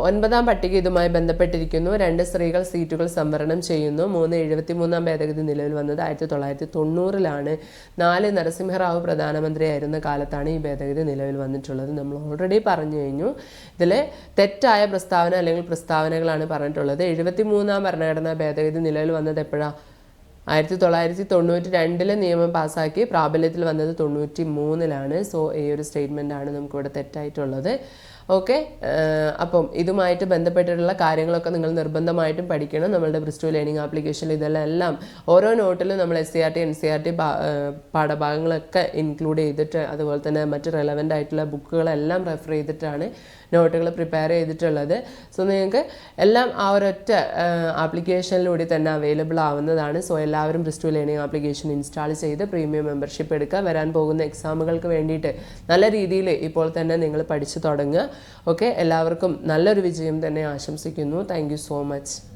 Speaker 1: ഒൻപതാം പട്ടിക ഇതുമായി ബന്ധപ്പെട്ടിരിക്കുന്നു. രണ്ട് സ്ത്രീകൾ സീറ്റുകൾ സംവരണം ചെയ്യുന്നു. മൂന്ന് എഴുപത്തിമൂന്നാം ഭേദഗതി നിലവിൽ വന്നത് ആയിരത്തി തൊള്ളായിരത്തി തൊണ്ണൂറിലാണ് നാല് നരസിംഹറാവു പ്രധാനമന്ത്രിയായിരുന്ന കാലത്താണ് ഈ ഭേദഗതി നിലവിൽ വന്നിട്ടുള്ളത്. നമ്മൾ ഓൾറെഡി പറഞ്ഞു കഴിഞ്ഞു. ഇതിൽ തെറ്റായ പ്രസ്താവന അല്ലെങ്കിൽ പ്രസ്താവനകളാണ് പറഞ്ഞിട്ടുള്ളത്. എഴുപത്തി മൂന്നാം ഭരണഘടനാ ഭേദഗതി നിലവിൽ വന്നത് എപ്പോഴാണ് ആയിരത്തി തൊള്ളായിരത്തി തൊണ്ണൂറ്റി രണ്ടിലെ നിയമം പാസ്സാക്കി പ്രാബല്യത്തിൽ വന്നത് തൊണ്ണൂറ്റി മൂന്നിലാണ് സോ ഈ ഒരു സ്റ്റേറ്റ്മെന്റ് ആണ് നമുക്കിവിടെ തെറ്റായിട്ടുള്ളത്. ഓക്കെ അപ്പം ഇതുമായിട്ട് ബന്ധപ്പെട്ടിട്ടുള്ള കാര്യങ്ങളൊക്കെ നിങ്ങൾ നിർബന്ധമായിട്ടും പഠിക്കണം. നമ്മളുടെ ബ്രിസ്റ്റു ലേണിംഗ് ആപ്ലിക്കേഷനിൽ ഇതെല്ലാം എല്ലാം ഓരോ നോട്ടിലും നമ്മൾ S C R T N C R T പാഠഭാഗങ്ങളൊക്കെ include ചെയ്തിട്ട് അതുപോലെ തന്നെ മറ്റ് റെലവന്റ് ആയിട്ടുള്ള ബുക്കുകളെല്ലാം റെഫർ ചെയ്തിട്ടാണ് നോട്ടുകൾ പ്രിപ്പയർ ചെയ്തിട്ടുള്ളത്. സോ നിങ്ങൾക്ക് എല്ലാം ആ ഒരൊറ്റ ആപ്ലിക്കേഷനിലൂടെ തന്നെ അവൈലബിൾ ആവുന്നതാണ്. സോ എല്ലാവരും ബ്രിസ്റ്റു ലേണിംഗ് ആപ്ലിക്കേഷൻ ഇൻസ്റ്റാൾ ചെയ്ത് പ്രീമിയം മെമ്പർഷിപ്പ് എടുക്കുക. വരാൻ പോകുന്ന എക്സാമുകൾക്ക് വേണ്ടിയിട്ട് നല്ല രീതിയിൽ ഇപ്പോൾ തന്നെ നിങ്ങൾ പഠിച്ചു തുടങ്ങുക. ഓക്കെ എല്ലാവർക്കും നല്ലൊരു വിജയം തന്നെ ആശംസിക്കുന്നു. Thank so much